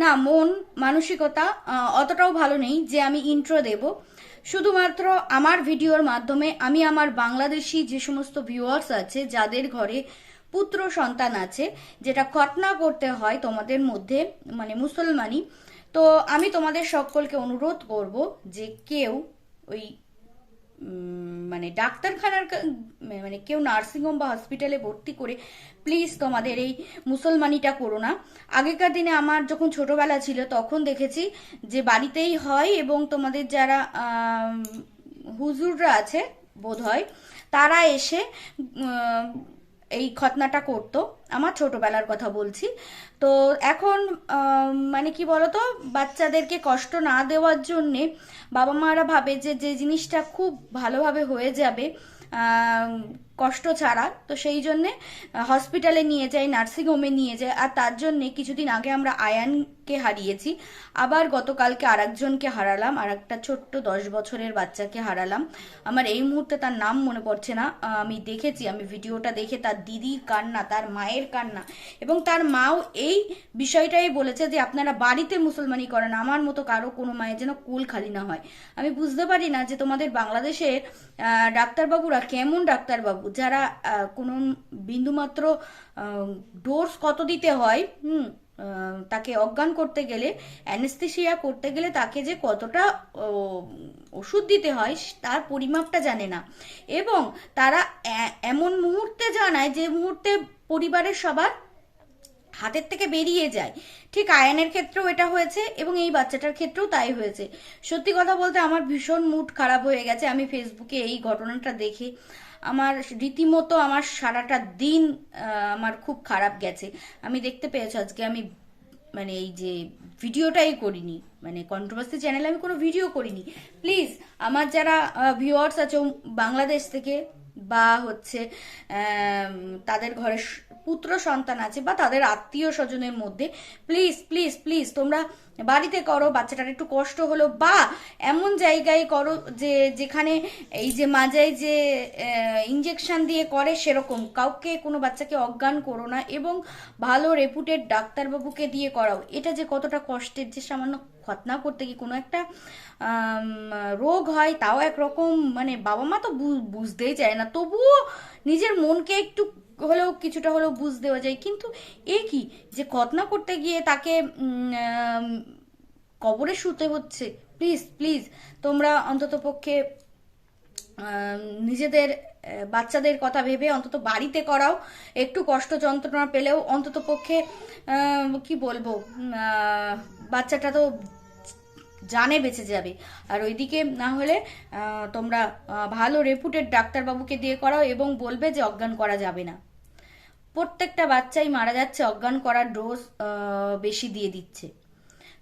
না, মন, মানসিকতা অতটাও ভালো নেই যে আমি ইন্ট্রো দেব। শুধুমাত্র আমার ভিডিওর মাধ্যমে আমি আমার বাংলাদেশি যে সমস্ত ভিউয়ার্স আছে, যাদের ঘরে পুত্র সন্তান আছে, যেটা খতনা করতে হয় তোমাদের মধ্যে মানে মুসলমানি তো আমি তোমাদের সকলকে অনুরোধ করব যে কেউ ওই মানে ডাক্তারখানার মানে কেউ নার্সিংহোম বা হসপিটালে ভর্তি করে প্লিজ তোমাদের এই মুসলমানিটা করো না। আগেকার দিনে আমার যখন ছোটবেলা ছিল, তখন দেখেছি যে বাড়িতেই হয় এবং তোমাদের যারা হুজুররা আছে বোধ হয় তারা এসে এই খতনাটা করতো, আমার ছোটবেলার কথা বলছি। তো এখন মানে কি বলতো, বাচ্চাদেরকে কষ্ট না দেওয়ার জন্যে বাবা মারা ভাবে যে যে জিনিসটা খুব ভালোভাবে হয়ে যাবে কষ্ট ছাড়া। তো সেই জন্যে হসপিটালে নিয়ে যায় নার্সিংহোমে নিয়ে যায় আর তার জন্যে কিছুদিন আগে আমরা আয়ানকে হারিয়েছি। আবার গতকালকে আরেকজনকে হারালাম। আর একটা ছোট্ট দশ বছরের বাচ্চাকে হারালাম। আমার এই মুহূর্তে তার নাম মনে পড়ছে না। আমি দেখেছি, আমি ভিডিওটা দেখে তার দিদির কান্না, তার মায়ের কান্না। এবং তার মাও এই বিষয়টাই বলেছে যে, আপনারা বাড়িতে মুসলমানি করেন। আমার মতো কারও কোনো মায়ের যেন কুল খালি না হয়। আমি বুঝতে পারি না যে, তোমাদের বাংলাদেশের ডাক্তারবাবুরা কেমন ডাক্তারবাবু? যারা কোনো বিন্দুমাত্র ডোজ কত দিতে হয়, হুম তাকে অজ্ঞান করতে গেলে অ্যানেস্থেসিয়া করতে গেলে তাকে যে কতটা ওষুধ দিতে হয়, তার পরিমাপটা জানে না। এবং তারা এমন মুহূর্তে জানায় যে মুহূর্তে পরিবারের সবার হাতের থেকে বেরিয়ে যায়। ঠিক আয়নের ক্ষেত্রেও এটা হয়েছে এবং এই বাচ্চাটার ক্ষেত্রেও তাই হয়েছে। সত্যি কথা বলতে আমার ভীষণ মুড খারাপ হয়ে গেছে। আমি ফেসবুকে এই ঘটনাটা দেখে আমার রীতিমতো আমার সারাটা দিন আমার খুব খারাপ গেছে। আমি দেখতে পেয়েছি, আজকে আমি মানে এই যে ভিডিওটাই করিনি মানে কন্ট্রোভার্সি চ্যানেলে আমি কোনো ভিডিও করিনি। প্লিজ আমার যারা ভিউয়ার্স আছে বাংলাদেশ থেকে বা হচ্ছে তাদের ঘরে পুত্র সন্তান আছে বা তাদের আত্মীয় স্বজনের মধ্যে প্লিজ প্লিজ প্লিজ তোমরা বাড়িতে করো, বাচ্চাটার একটু কষ্ট হলো, বা এমন জায়গায় করো যে, যেখানে এই যে মাজায় যে ইঞ্জেকশন দিয়ে করে সেরকম, কাউকে কোনো বাচ্চাকে অজ্ঞান করো না এবং ভালো রেপুটেড ডাক্তারবাবুকে দিয়ে করাও। এটা যে কতটা কষ্টের, যে সামান্য খতনা করতে গিয়ে কোনো একটা রোগ হয়, তাও একরকম মানে বাবা মা তো বুঝতেই চায় না। তবুও নিজের মনকে একটু হলেও কিছুটা হলেও বুঝ দেওয়া যায়। কিন্তু এ কি? যে খতনা করতে গিয়ে তাকে কবরে শুতে হচ্ছে। প্লিজ প্লিজ, তোমরা অন্তত পক্ষে নিজেদের বাচ্চাদের কথা ভেবে অন্তত বাড়িতে করাও। একটু কষ্ট যন্ত্রণা পেলেও অন্তত পক্ষে কি বলব? বাচ্চাটা তো জানে বেঁচে যাবে। আর ওইদিকে না হলে তোমরা ভালো রেপুটেড ডাক্তারবাবুকে দিয়ে করাও এবং বলবে যে অজ্ঞান করা যাবে না। প্রত্যেকটা বাচ্চাই মারা যাচ্ছে, অজ্ঞান করার ডোজ বেশি দিয়ে দিচ্ছে।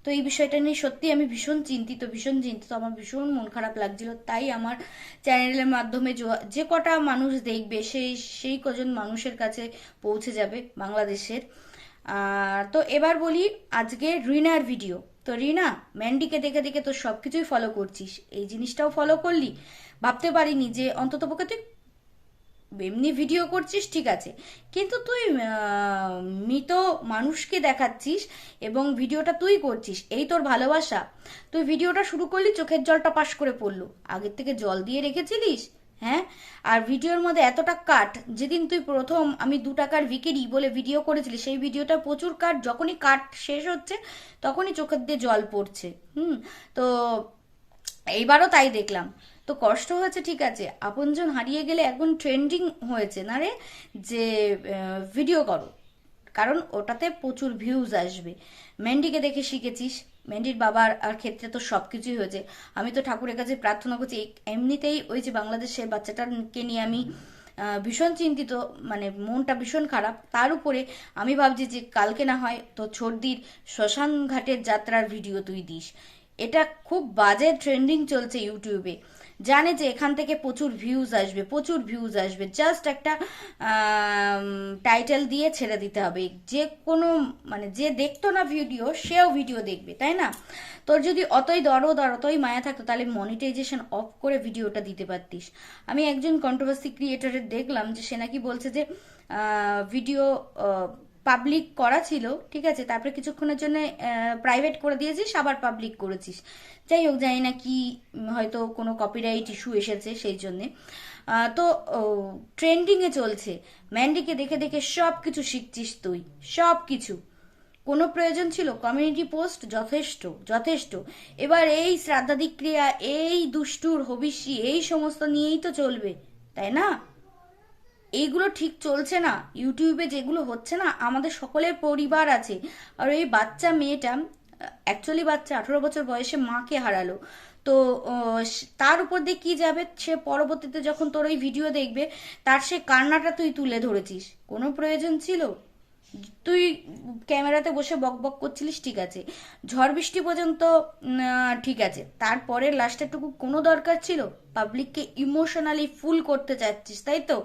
তো এই বিষয়টা নিয়ে সত্যি আমি ভীষণ চিন্তিত ভীষণ চিন্তিত। আমার ভীষণ মন খারাপ লাগছিল। তাই আমার চ্যানেলের মাধ্যমে য- কটা মানুষ দেখবে, সেই সেই কজন মানুষের কাছে পৌঁছে যাবে বাংলাদেশের। তো এবার বলি আজকে রিনার ভিডিও তো রিনা, ম্যান্ডিকে দেখে দেখে তো সব কিছুই ফলো করছিস। এই জিনিসটাও ফলো করলি? ভাবতে পারিনি যে অন্তত পক্ষে তুই এমনি ভিডিও করছিস, ঠিক আছে। কিন্তু তুই মৃত মানুষকে দেখাচ্ছিস এবং ভিডিওটা তুই করছিস, এই তোর ভালোবাসা। তুই ভিডিওটা শুরু করলি, চোখের জলটা পাশ করে পড়ল। আগের থেকে জল দিয়ে রেখেছিলিস? হ্যাঁ? আর ভিডিওর মধ্যে এতটা কাট যেদিন তুই প্রথম আমি দু টাকার ভিকেরি বলে ভিডিও করেছিলি, সেই ভিডিওটা প্রচুর কাট যখনই কাট শেষ হচ্ছে, তখনই চোখের দিয়ে জল পড়ছে, হুম? তো এইবারও তাই দেখলাম। তো কষ্ট হয়েছে, ঠিক আছে, আপনজন হারিয়ে গেলে এখন ট্রেন্ডিং হয়েছে, না রে? যে ভিডিও করো, কারণ ওটাতে প্রচুর ভিউজ আসবে। মেন্ডিকে দেখে শিখেছিস। মেন্ডির বাবার আর ক্ষেত্রে তো সব কিছুই হয়েছে। আমি তো ঠাকুরের কাছে প্রার্থনা করছি এমনিতেই ওই যে বাংলাদেশের বাচ্চাটাকে নিয়ে আমি ভীষণ চিন্তিত মানে মনটা ভীষণ খারাপ। তার উপরে আমি ভাবছি যে কালকে না হয় তো ছর্দির শ্মশান ঘাটের যাত্রার ভিডিও তুই দিস। এটা খুব বাজে ট্রেন্ডিং চলছে ইউটিউবে জানে যে এখান থেকে প্রচুর ভিউজ আসবে, প্রচুর ভিউজ আসবে। জাস্ট একটা টাইটেল দিয়ে ছেড়ে দিতে হবে। যে কোনো মানে যে দেখতো না ভিডিও সেও ভিডিও দেখবে, তাই না? তোর যদি অতই দরদ আর অতই মায়া থাকতো, তাহলে মনিটাইজেশন অফ করে ভিডিওটা দিতে পারতিস। আমি একজন কন্ট্রোভার্সি ক্রিয়েটারের দেখলাম যে সে নাকি বলছে যে ভিডিও পাবলিক করা ছিল, ঠিক আছে? তারপরে কিছুক্ষণের জন্য প্রাইভেট করে দিয়েছিস, আবার পাবলিক করেছিস। যাই হোক, জানি না কি হয়তো কোনো কপিরাইট ইস্যু এসেছে সেই জন্যে। তো ট্রেন্ডিংয়ে চলছে। ম্যান্ডিকে দেখে দেখে সব কিছু শিখছিস তুই সব কিছু কোনো প্রয়োজন ছিল? কমিউনিটি পোস্ট যথেষ্ট যথেষ্ট। এবার এই শ্রাদ্ধাদিক্রিয়া, এই দুষ্টুর, হবিষ্যি, এই সমস্ত নিয়েই তো চলবে, তাই না? এইগুলো ঠিক চলছে না। ইউটিউবে যেগুলো হচ্ছে না, আমাদের সকলের পরিবার আছে। আর এই বাচ্চা মেয়েটা অ্যাকচুয়ালি বাচ্চা আঠারো বছর বয়সে মাকে হারালো। তো তার উপর দিয়ে কি যাবে? সে পরবর্তীতে যখন তোর ওই ভিডিও দেখবে, তার সে কান্নাটা তুই তুলে ধরেছিস। কোনো প্রয়োজন ছিল? তুই ক্যামেরাতে বসে বক বক করছিলিস, ঠিক আছে। ঝড় বৃষ্টি পর্যন্ত ঠিক আছে। তারপরে লাস্টেরটুকু কোনো দরকার ছিল? পাবলিককে ইমোশনালি ফুল করতে চাচ্ছিস, তাই তো?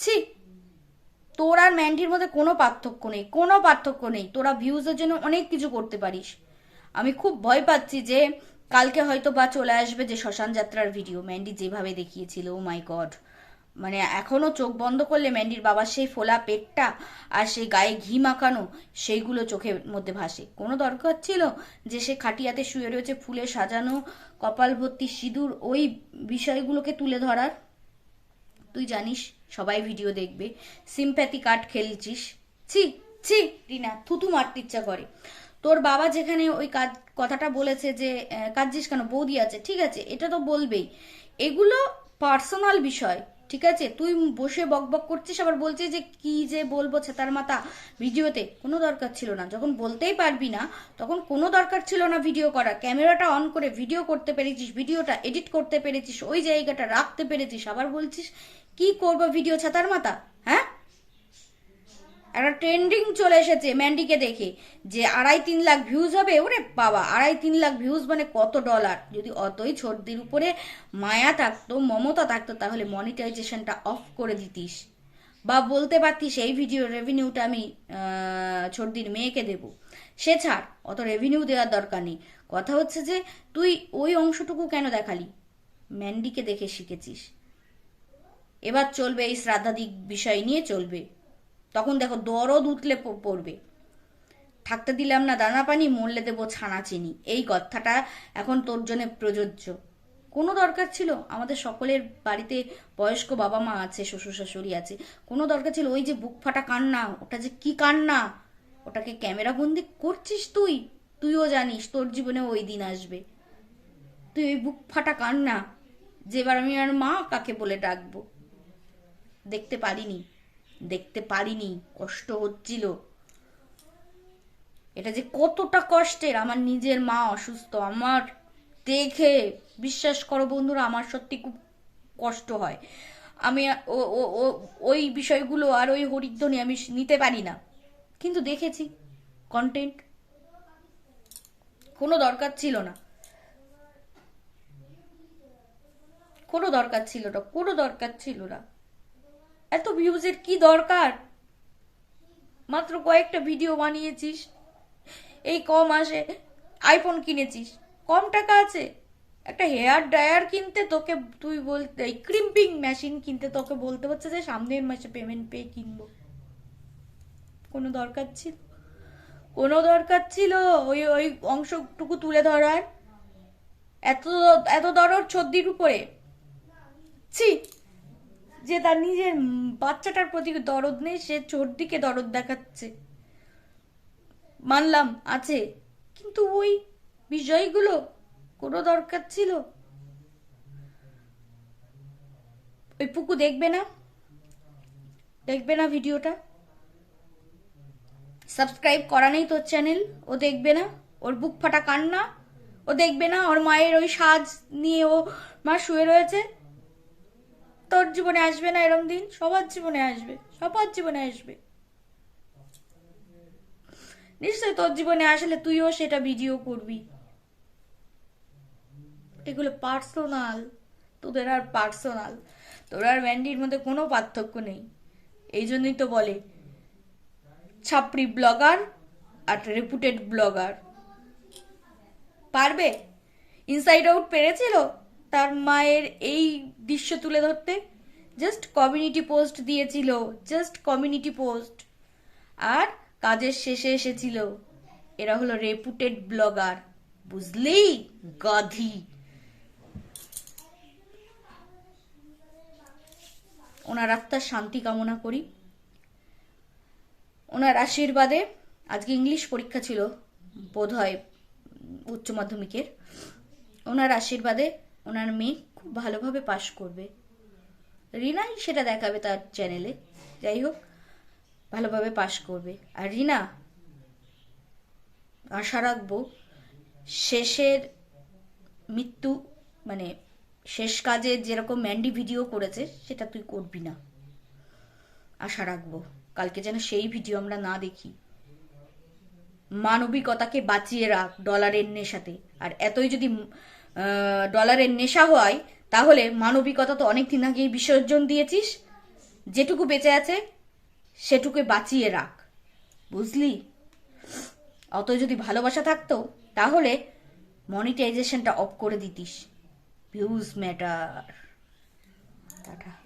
ছি। তোর আর ম্যান্ডির মধ্যে কোনো পার্থক্য নেই, কোনো পার্থক্য নেই। তোরা ভিউজের জন্য অনেক কিছু করতে পারিস। আমি খুব ভয় পাচ্ছি যে কালকে হয়তো বা চলে আসবে যে শ্মশান যাত্রার ভিডিও ম্যান্ডি যেভাবে দেখিয়েছিল ও মাই গড মানে এখনও চোখ বন্ধ করলে ম্যান্ডির বাবার সেই ফোলা পেটটা আর সেই গায়ে ঘি মাখানো, সেইগুলো চোখের মধ্যে ভাসে। কোনো দরকার ছিল যে সে খাটিয়াতে শুয়ে রয়েছে ফুলে সাজানো, কপাল ভর্তি সিঁদুর, ওই বিষয়গুলোকে তুলে ধরার? তুই জানিস সবাই ভিডিও দেখবে। সিম্প্যাথি কার্ড খেলছিস। ছি ছি, রিনা, থুতু মারতে ইচ্ছা করে। তোর বাবা যেখানে ওই কাজ, কথাটা বলেছে যে কাঁদছিস কেন? বৌদি আছে, ঠিক আছে, এটা তো বলবেই। এগুলো পার্সোনাল বিষয়। ঠিক আছে? তুই বসে বক বক করছিস, আবার বলছিস যে কি যে বলব ছেতার মাথা। ভিডিওতে কোনো দরকার ছিল না। যখন বলতেই পারবি না, তখন কোনো দরকার ছিল না ভিডিও করা। ক্যামেরাটা অন করে ভিডিও করতে পেরেছিস, ভিডিওটা এডিট করতে পেরেছিস, ওই জায়গাটা রাখতে পেরেছিস, আবার বলছিস, কি করব ভিডিও ছাতার মাথা? হ্যাঁ? একটা ট্রেন্ডিং চলে এসেছে ম্যান্ডিকে দেখে, যে আড়াই তিন লাখ ভিউজ হবে, ওরে বাবা, আড়াই তিন লাখ ভিউজ মানে কত ডলার যদি অতই ছোটদের উপরে মায়া থাকতো, মমতা থাকতো, তাহলে মনিটাইজেশনটা অফ করে দিতিস। বা বলতে পারতিস, এই ভিডিও রেভিনিউটা আমি ছোটদির মেয়েকে দেব। সে ছাড়, অত রেভিনিউ দেওয়ার দরকার নেই। কথা হচ্ছে যে, তুই ওই অংশটুকু কেন দেখালি? ম্যান্ডিকে দেখে শিখেছিস। এবার চলবে এই শ্রাদ্ধাদিক বিষয় নিয়ে চলবে। তখন দেখো দরদ উতলে প- পড়বে। থাকতে দিলাম না দানা পানি, মরলে দেবো ছানা চিনি। এই কথাটা এখন তোর জন্য প্রযোজ্য। কোনো দরকার ছিল? আমাদের সকলের বাড়িতে বয়স্ক বাবা মা আছে, শ্বশুর শাশুড়ি আছে। কোনো দরকার ছিল? ওই যে বুক ফাটা কান্না, ওটা যে কি কান্না? ওটাকে ক্যামেরা বন্দি করছিস তুই? তুইও জানিস, তোর জীবনে ওই দিন আসবে। তুই ওই বুক ফাটা কান্না যে এবার আমি আর মা কাকে বলে ডাকবো? দেখতে পারিনি। দেখতে পারিনি, কষ্ট হচ্ছিল। এটা যে কতটা কষ্টের, আমার নিজের মা অসুস্থ, আমার দেখে, বিশ্বাস করো বন্ধুরা, আমার সত্যি খুব কষ্ট হয়। আমি ওই বিষয়গুলো আর ওই হরিধ্বনি আমি নিতে পারি না। কিন্তু দেখেছি কন্টেন্ট কোনো দরকার ছিল না। কোনো দরকার ছিল না, কোনো দরকার ছিল না। এত ভিউজের কি দরকার? মাত্র কয়েকটা ভিডিও বানিয়েছিস। এই কম আসে। আইফোন কিনেছিস। কম টাকা আছে। একটা হেয়ার ড্রায়ার কিনতে তোকে তুই বলতে, এই ক্রিম্পিং মেশিন কিনতে তোকে বলতে হচ্ছে যে, সামনের মাসে পেমেন্ট পেয়ে কিনবো। কোনো দরকার ছিল? কোনো দরকার ছিল? ওই ওই অংশটুকু তুলে ধরার? এত এত দরদ ছদ্দির উপরে। ছি! যে তার নিজের বাচ্চাটার প্রতি দরদ নেই, সে চোরদিকে দরদ দেখাচ্ছে। মানলাম, আছে। কিন্তু ওই বিষয়গুলো কোনো দরকার ছিল? ওই পুকু দেখবে না? দেখবে না ভিডিওটা? সাবস্ক্রাইব করা নেই তোর চ্যানেল, ও দেখবে না? ওর বুক ফাটা কান্না? ও দেখবে না? ওর মায়ের ওই সাজ নিয়ে ও মা শুয়ে রয়েছে? তোর জীবনে আসবে না এরম দিন? সবার জীবনে আসবে। সবার জীবনে আসবে। নিশ্চয় তোর জীবনে আসলে তুইও সেটা ভিডিও করবি। এগুলো পার্সোনাল তোদের আর পার্সোনাল তোর আর ম্যান্ডির মধ্যে কোনো পার্থক্য নেই। এই জন্যই তো বলে, ছাপড়ি ব্লগার আর রেপুটেড ব্লগার পারবে? ইনসাইড আউট পেরেছিল? তার মায়ের এই দৃশ্য তুলে ধরতে? জাস্ট কমিউনিটি পোস্ট দিয়েছিল জাস্ট কমিউনিটি পোস্ট আর কাজের শেষে এসেছিল, এরা হলো রেপুটেড ব্লগার বুঝলি? গাধি। ওনার আত্মার শান্তি কামনা করি। ওনার আশীর্বাদে, আজকে ইংলিশ পরীক্ষা ছিল বোধ হয় উচ্চ মাধ্যমিকের। ওনার আশীর্বাদে ওনার মেয়ে খুব ভালোভাবে পাশ করবে। রিনাই সেটা দেখাবে তার চ্যানেলে যাই হোক, ভালোভাবে পাশ করবে। আর রিনা, আশা রাখব, শেষের মৃত্যু মানে শেষ কাজে যেরকম ম্যান্ডি ভিডিও করেছে, সেটা তুই করবি না। আশা রাখব, কালকে যেন সেই ভিডিও আমরা না দেখি। মানবিকতাকে বাঁচিয়ে রাখ ডলারের নেশাতে। আর এতই যদি ডলারের নেশা হয় তাহলে মানবিকতা তো অনেক দিন আগেই বিসর্জন দিয়েছিস। যেটুকু বেঁচে আছে সেটুকু বাঁচিয়ে রাখ। বুঝলি? অত যদি ভালোবাসা থাকতো, তাহলে মনিটাইজেশনটা অফ করে দিতিস। Views matter tata.